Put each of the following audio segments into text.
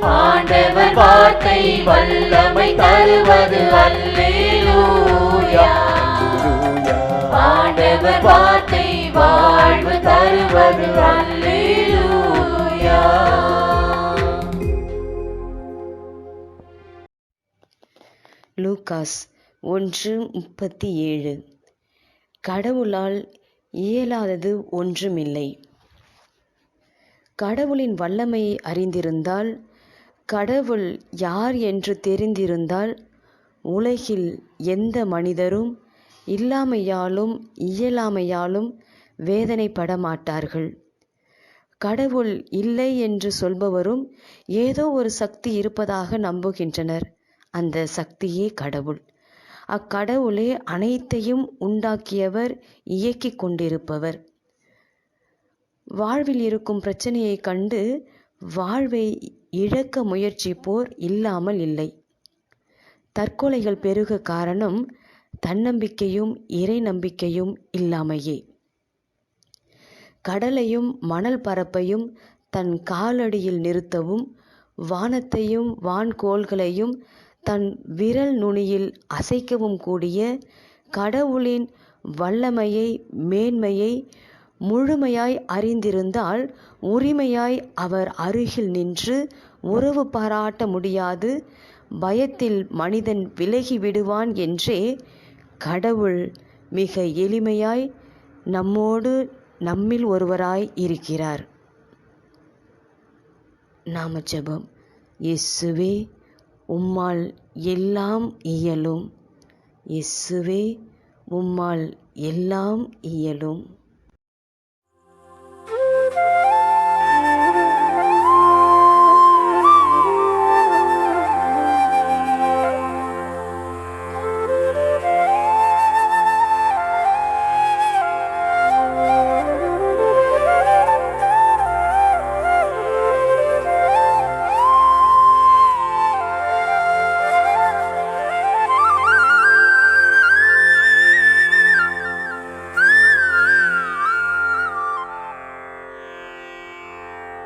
ஆண்டவர் வார்த்தை வல்லமை தருவது அல்லேலூயா. ஆண்டவர் வார்த்தை வாழ்வு தருவது அல்லேலூயா. லூகாஸ் ஒன்று முப்பத்தி ஏழு. கடவுளால் இயலாதது ஒன்றுமில்லை. கடவுளின் வல்லமையை அறிந்திருந்தால் கடவுள் யார் என்று தெரிந்திருந்தால் உலகில் எந்த மனிதரும் இல்லாமையாலும் இயலாமையாலும் வேதனைப்பட மாட்டார்கள் கடவுள் இல்லை என்று சொல்பவரும் ஏதோ ஒரு சக்தி இருப்பதாக நம்புகின்றனர். அந்த சக்தியே கடவுள். அக்கடவுளே அனைத்தையும் உண்டாக்கியவர் இயக்கிக் கொண்டிருப்பவர். வாழ்வில் இருக்கும் பிரச்சனையை கண்டு வாழ்வை இழக்க முயற்சிப்போர் இல்லாமல் இல்லை. தற்கொலைகள் பெருக காரணம் தன்னம்பிக்கையும் இறை நம்பிக்கையும் இல்லாமையே. கடலையும் மணல் பரப்பையும் தன் காலடியில் நிறுத்தவும் வானத்தையும் வான்கோள்களையும் தன் விரல் நுனியில் அசைக்கவும் கூடிய கடவுளின் வல்லமையை மேன்மையை முழுமையாய் அறிந்திருந்தால் உரிமையாய் அவர் அருகில் நின்று உறவு பாராட்ட முடியாது. பயத்தில் மனிதன் விலகி விடுவான் என்றே கடவுள் மிக எளிமையாய் நம்மோடு நம்மில் ஒருவராய் இருக்கிறார். நாம ஜெபம் இயேசுவே உம்மால் எல்லாம் இயலும். இயேசுவே உம்மால் எல்லாம் இயலும்.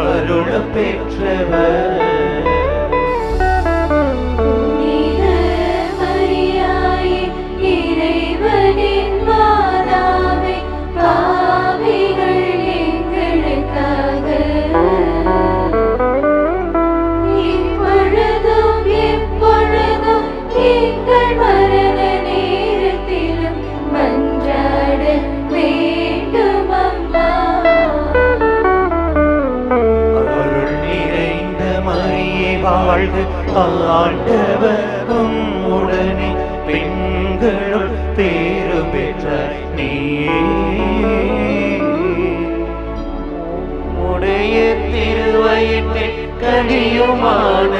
அருள பெற்றவர் வாழ்க ஆண்டவரும் உடனே பெண்களுள் பேரு பெற்ற நீயே. உடைய திருவயிற்றில் கனியுமான